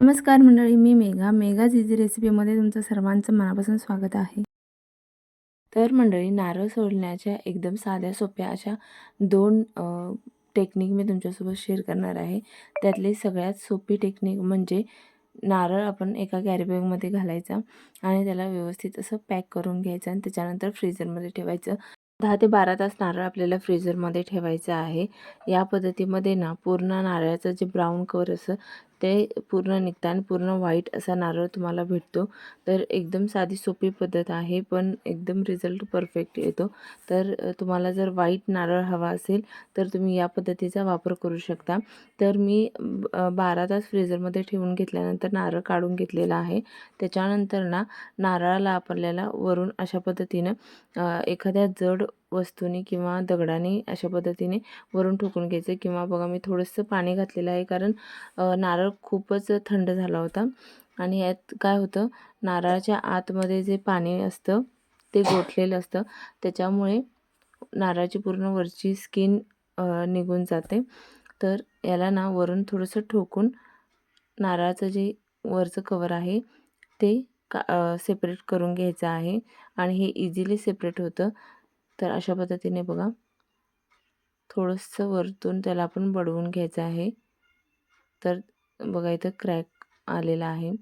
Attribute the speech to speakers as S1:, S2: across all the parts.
S1: नमस्कार मंडळी मी मेघा. मेघा झिझी रेसिपीमध्ये तुमचं सर्वांचं मनापासून स्वागत आहे. तर मंडळी नारळ सोडण्याच्या एकदम साध्या सोप्या अशा दोन टेक्निक मी तुमच्यासोबत शेअर करणार आहे. त्यातली सगळ्यात सोपी टेक्निक म्हणजे नारळ आपण एका कॅरीबॅगमध्ये घालायचा आणि त्याला व्यवस्थित असं पॅक करून घ्यायचं आणि त्याच्यानंतर फ्रीजरमध्ये ठेवायचं. दहा ते बारा तास नारळ आपल्याला फ्रीजरमध्ये ठेवायचं आहे. या पद्धतीमध्ये ना पूर्ण नारळाचं जे ब्राऊन कवर असं ते पूर्ण निघतं आणि पूर्ण व्हाईट असा नारळ तुम्हाला भेटतो. तर एकदम साधी सोपी पद्धत आहे पण एकदम रिझल्ट परफेक्ट येतो. तर तुम्हाला जर व्हाईट नारळ हवा असेल तर तुम्ही या पद्धतीचा वापर करू शकता. तर मी बारा तास फ्रीजरमध्ये ठेवून घेतल्यानंतर नारळ काढून घेतलेला आहे. त्याच्यानंतर ना नारळाला आपल्याला वरून अशा पद्धतीनं एखाद्या जड वस्तूने किंवा दगडाने अशा पद्धतीने वरून ठोकून घ्यायचं. किंवा बघा मी थोडंसं पाणी घातलेलं आहे कारण नारळ खूपच थंड झाला होता. आणि यात काय होतं नारळाच्या आतमध्ये जे पाणी असतं ते गोठलेलं असतं. त्याच्यामुळे नारळाची पूर्ण वरची स्किन निघून जाते. तर याला ना वरून थोडंसं ठोकून नारळाचं जे वरचं कवर आहे ते का सेपरेट करून घ्यायचं आहे. आणि हे इझिली सेपरेट होतं. तर अशा पद्धतीने बघा. थोडंसं वरतून त्याला आपण बडवून घ्यायचं आहे. तर बघा इथं क्रॅक आलेला आहे.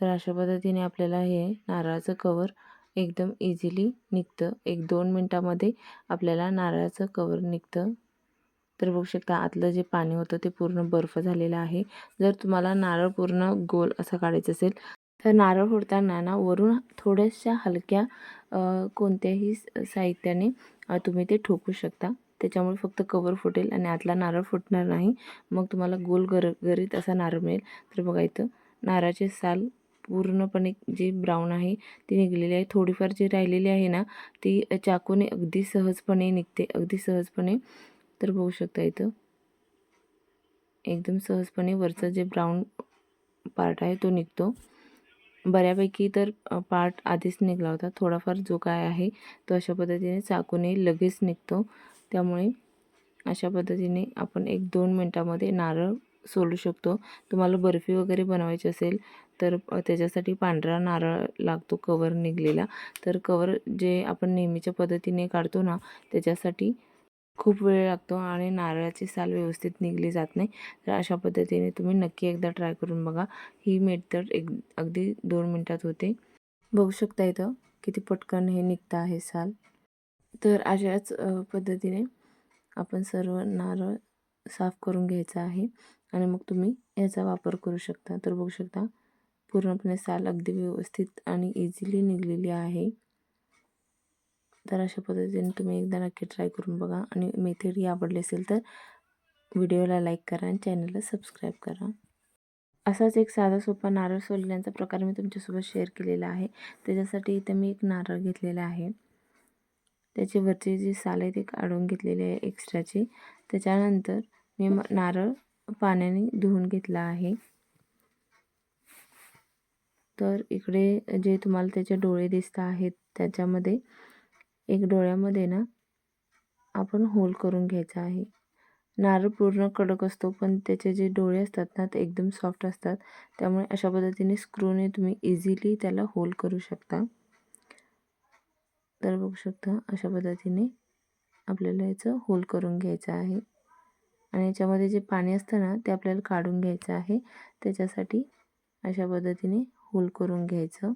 S1: तर अशा पद्धतीने आपल्याला हे नारळाचं कवर एकदम इझिली निघतं. एक दोन मिनटामध्ये आपल्याला नारळाचं कवर निघतं. तर बघू शकता आतलं जे पाणी होतं ते पूर्ण बर्फ झालेलं आहे. जर तुम्हाला नारळ पूर्ण गोल असं काढायचं असेल तर नारळ फोडताना ना वरून थोड्याशा हलक्या कोणत्याही साहित्याने तुम्ही ते ठोकू शकता. त्याच्यामुळे फक्त कवर फुटेल आणि आतला नारळ फुटणार नाही. मग तुम्हाला गोल गर गरीत असा नारळ मिळेल. तर बघा इथं नारळाचे साल पूर्णपणे जी ब्राऊन आहे ती निघलेली आहे. थोडीफार जी राहिलेली आहे ना ती चाकूने अगदी सहजपणे निघते. अगदी सहजपणे. तर बघू शकता इथं. एकदम सहजपणे वरचं जे ब्राऊन पार्ट आहे तो निघतो. बऱ्यापैकी तर पार्ट आधीच निघाला होता. थोडाफार जो काय आहे तो अशा पद्धतीने चाकूने लगेच निघतो. त्यामुळे अशा पद्धतीने आपण एक दोन मिनटामध्ये नारळ सोलू शकतो. तुम्हाला बर्फी वगैरे बनवायची असेल तर त्याच्यासाठी पांढरा नारळ लागतो कवर निघलेला. तर कवर जे आपण नेहमीच्या पद्धतीने काढतो ना त्याच्यासाठी खूप वेळ लागतो आणि नारळाची साल व्यवस्थित निघली जात नाही. तर अशा पद्धतीने तुम्ही नक्की एकदा ट्राय करून बघा. ही मेथड एक अगदी दोन मिनटात होते. बघू शकता इथं किती पटकन हे निघतं आहे साल. तर अशाच पद्धतीने आपण सर्व नारळ साफ करून घ्यायचा आहे. आणि मग तुम्ही याचा वापर करू शकता. तर बघू शकता पूर्णपणे साल अगदी व्यवस्थित आणि इझिली निघलेली आहे. तर अशा पद्धतीने तुम्ही एकदा नक्की ट्राय करून बघा. आणि मेथड ही आवडली असेल तर व्हिडिओला लाईक करा आणि चॅनलला सबस्क्राईब करा. असाच एक साधा सोपा नारळ सोलण्याचा प्रकार मी तुमच्यासोबत शेअर केलेला आहे. त्याच्यासाठी इथे मी एक नारळ घेतलेला आहे. त्याची वरची जी साल आहे ती काढून घेतलेली आहे एक्स्ट्राची त्याच्यानंतर मी नारळ पाण्याने धुवून घेतला आहे. तर इकडे जे तुम्हाला त्याचे डोळे दिसत आहेत त्याच्यामध्ये एक डोळ्यामध्ये ना आपण होल करून घ्यायचा आहे. नारळ पूर्ण कडक असतो पण त्याचे जे डोळे असतात ना ते एकदम सॉफ्ट असतात. त्यामुळे अशा पद्धतीने स्क्रूने तुम्ही इझिली त्याला होल करू शकता. तर बघू शकता अशा पद्धतीने आपल्याला याचं होल करून घ्यायचं आहे. आणि याच्यामध्ये जे पाणी असतं ना ते आपल्याला काढून घ्यायचं आहे. त्याच्यासाठी अशा पद्धतीने होल करून घ्यायचं.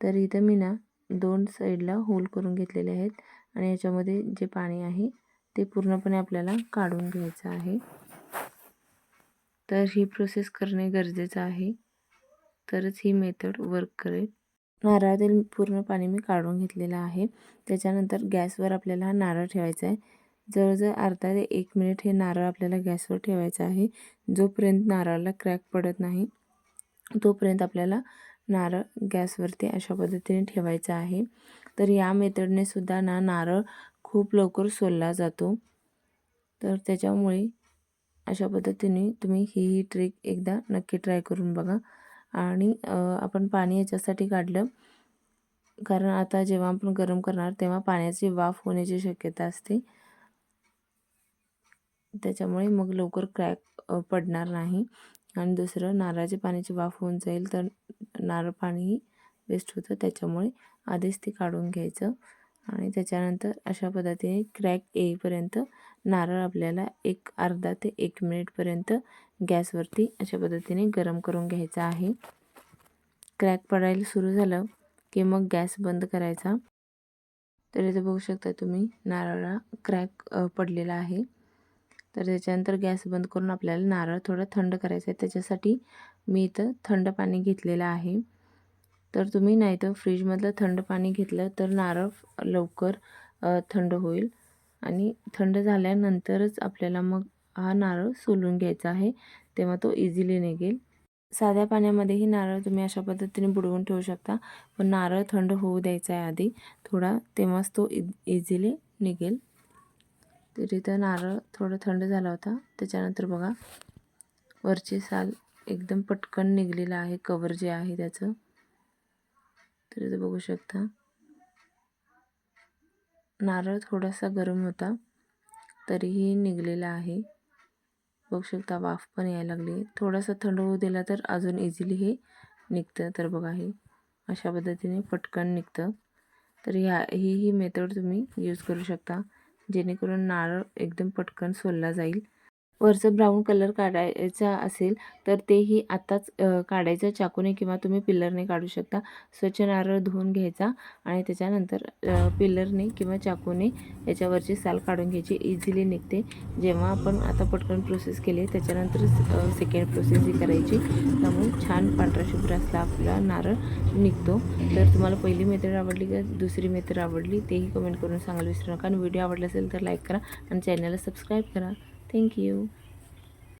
S1: तर इथं मी ना दोन साईडला होल करून घेतलेले आहेत आणि याच्यामध्ये जे पाणी आहे ते पूर्णपणे आपल्याला काढून घ्यायचं आहे. तर ही प्रोसेस करणे गरजेचं आहे. तरच ही मेथड वर्क करेल. नारळातील पूर्ण पाणी मी काढून घेतलेलं आहे. त्याच्यानंतर गॅसवर आपल्याला नारळ ठेवायचा आहे. जवळजवळ अर्धा ते एक मिनिट हे नारळ आपल्याला गॅसवर ठेवायचं आहे. जोपर्यंत नारळाला क्रॅक पडत नाही तोपर्यंत आपल्याला नारळ गॅसवरती अशा पद्धतीने ठेवायचं आहे. तर या मेथडने सुद्धा ना नारळ खूप लवकर सोलला जातो. तर त्याच्यामुळे अशा पद्धतीने तुम्ही ही ही ट्रिक एकदा नक्की ट्राय करून बघा. आणि आपण पाणी याच्यासाठी काढलं. कारण आता जेव्हा आपण गरम करणार तेव्हा पाण्याची वाफ होण्याची शक्यता असते. त्याच्यामुळे मग लवकर क्रॅक पडणार नाही. आणि दुसरं नारळाच्या पाण्याची वाफ होऊन जाईल. तर नारळ पाणीही वेस्ट होतं. त्याच्यामुळे आधीच ते काढून घ्यायचं. आणि त्याच्यानंतर अशा पद्धतीने क्रॅक येईपर्यंत नारळ आपल्याला एक अर्धा ते एक मिनिटपर्यंत गॅसवरती अशा पद्धतीने गरम करून घ्यायचा आहे. क्रॅक पडायला सुरू झालं की मग गॅस बंद करायचा. तर इथे बघू शकता तुम्ही नारळा क्रॅक पडलेला आहे. तर त्याच्यानंतर गॅस बंद करून आपल्याला नारळ थोडं थंड करायचं आहे. त्याच्यासाठी मी इथं थंड पाणी घेतलेलं आहे. तर तुम्ही नाही तर फ्रीजमधलं थंड पाणी घेतलं तर नारळ लवकर थंड होईल. आणि थंड झाल्यानंतरच आपल्याला मग हा नारळ सोलून घ्यायचा आहे. तेव्हा तो इझिली निघेल. साध्या पाण्यामध्येही नारळ तुम्ही अशा पद्धतीने बुडवून ठेवू शकता. पण नारळ थंड होऊ द्यायचा आहे आधी. थोडा तेव्हाच तो e-, इ इझिली निघेल. तर इथं नारळ थोडं थंड झाला होता. त्याच्यानंतर बघा वरची साल एकदम पटकन निघलेलं आहे. कवर जे आहे त्याचं. तर इथं बघू शकता. नारळ थोडासा गरम होता. तरीही निघलेला आहे. बघू शकता वाफ पण यायला लागली. थोडासा थंड होऊ दिला तर अजून इझिली हे निघतं. तर बघा हे अशा पद्धतीने पटकन निघतं. तर ह्या ही ही मेथड तुम्ही यूज करू शकता. जेणेकरून नारळ एकदम पटकन सोलला जाईल. वरचं ब्राऊन कलर काढायचा असेल तर तेही आत्ताच काढायचं. चाकूने किंवा तुम्ही पिल्लरने काढू शकता. स्वच्छ नारळ धुवून घ्यायचा आणि त्याच्यानंतर पिल्लरने किंवा चाकूने याच्यावरची साल काढून घ्यायची. इझिली निघते. जेव्हा आपण आता पटकन प्रोसेस केली त्याच्यानंतर सेकंड प्रोसेस ही करायची. त्यामुळे छान पांढरा शुभ्र असला आपला नारळ निघतो. तर तुम्हाला पहिली मेथड आवडली का? दुसरी मेथड आवडली? तेही कमेंट करून सांगायला विसरू नका. आणि व्हिडिओ आवडला असेल तर लाईक करा आणि चॅनलला सबस्क्राईब करा. Thank you.